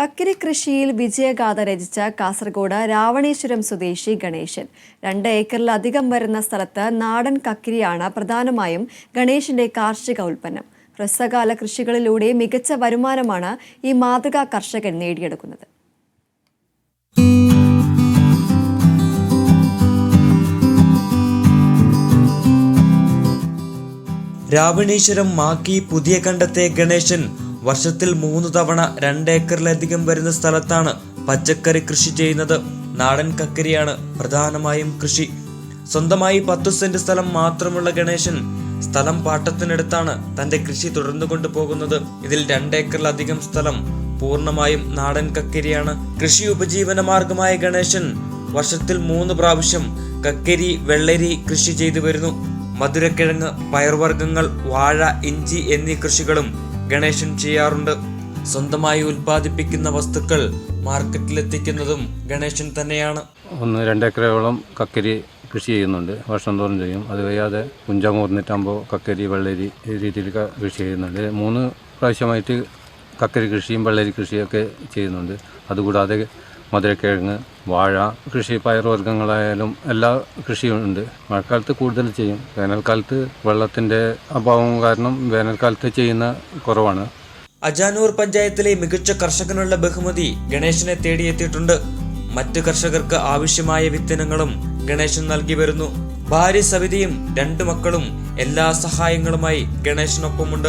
കക്കിരി കൃഷിയിൽ വിജയഗാഥ രചിച്ച കാസർഗോഡ് രാവണേശ്വരം സ്വദേശി ഗണേശൻ. രണ്ട് ഏക്കറിലധികം വരുന്ന സ്ഥലത്ത് നാടൻ കക്കിരിയാണ് പ്രധാനമായും ഗണേശന്റെ കാർഷിക ഉൽപ്പന്നം. ഹ്രസ്വകാല കൃഷികളിലൂടെ മികച്ച വരുമാനമാണ് ഈ മാതൃകാ കർഷകൻ നേടിയെടുക്കുന്നത്. രാവണേശ്വരം മാക്കി പുതിയ കണ്ടത്തെ ഗണേശൻ വർഷത്തിൽ മൂന്ന് തവണ രണ്ടേക്കറിലധികം വരുന്ന സ്ഥലത്താണ് പച്ചക്കറി കൃഷി ചെയ്യുന്നത്. നാടൻ കക്കരിയാണ് പ്രധാനമായും കൃഷി. സ്വന്തമായി പത്തു സെന്റ് സ്ഥലം മാത്രമുള്ള ഗണേശൻ സ്ഥലം പാട്ടത്തിനടുത്താണ് തന്റെ കൃഷി തുടർന്നു കൊണ്ടുപോകുന്നത് ഇതിൽ രണ്ടേക്കറിലധികം സ്ഥലം പൂർണമായും നാടൻ കക്കരിയാണ്. കൃഷി ഉപജീവന മാർഗമായ ഗണേശൻ വർഷത്തിൽ മൂന്ന് പ്രാവശ്യം കക്കരി വെള്ളരി കൃഷി ചെയ്തു വരുന്നു. മധുരക്കിഴങ്ങ് പയർവർഗങ്ങൾ വാഴ ഇഞ്ചി എന്നീ കൃഷികളും ഗണേശൻ ചെയ്യാറുണ്ട്. സ്വന്തമായി ഉൽപ്പാദിപ്പിക്കുന്ന വസ്തുക്കൾ മാർക്കറ്റിലെത്തിക്കുന്നതും ഗണേശൻ തന്നെയാണ്. ഒന്ന് രണ്ടേക്കറയോളം കക്കരി കൃഷി ചെയ്യുന്നുണ്ട്. വർഷം തോറും ചെയ്യും. അത് കഴിയാതെ കുഞ്ചമൂർന്നിട്ടാകുമ്പോൾ കക്കരി വെള്ളരി ഈ രീതിയിൽ കൃഷി ചെയ്യുന്നുണ്ട്. മൂന്ന് പ്രാവശ്യമായിട്ട് കക്കരി കൃഷിയും വെള്ളരി കൃഷിയൊക്കെ ചെയ്യുന്നുണ്ട്. അതുകൂടാതെ മധുരക്കിഴങ്ങ് വാഴ കൃഷി പയറുവർഗങ്ങളായാലും എല്ലാ കൃഷിയും ഉണ്ട്. മഴക്കാലത്ത് കൂടുതൽ ചെയ്യും. വേനൽക്കാലത്ത് വെള്ളത്തിന്റെ അഭാവം കാരണം വേനൽക്കാലത്ത് ചെയ്യുന്ന കുറവാണ്. അജാനൂർ പഞ്ചായത്തിലെ മികച്ച കർഷകനുള്ള ബഹുമതി ഗണേശനെ തേടിയെത്തിയിട്ടുണ്ട്. മറ്റ് കർഷകർക്ക് ആവശ്യമായ വിത്തനങ്ങളും ഗണേശൻ നൽകി വരുന്നു. ഭാര്യ സവിതയും രണ്ടു മക്കളും എല്ലാ സഹായങ്ങളുമായി ഗണേശനൊപ്പമുണ്ട്.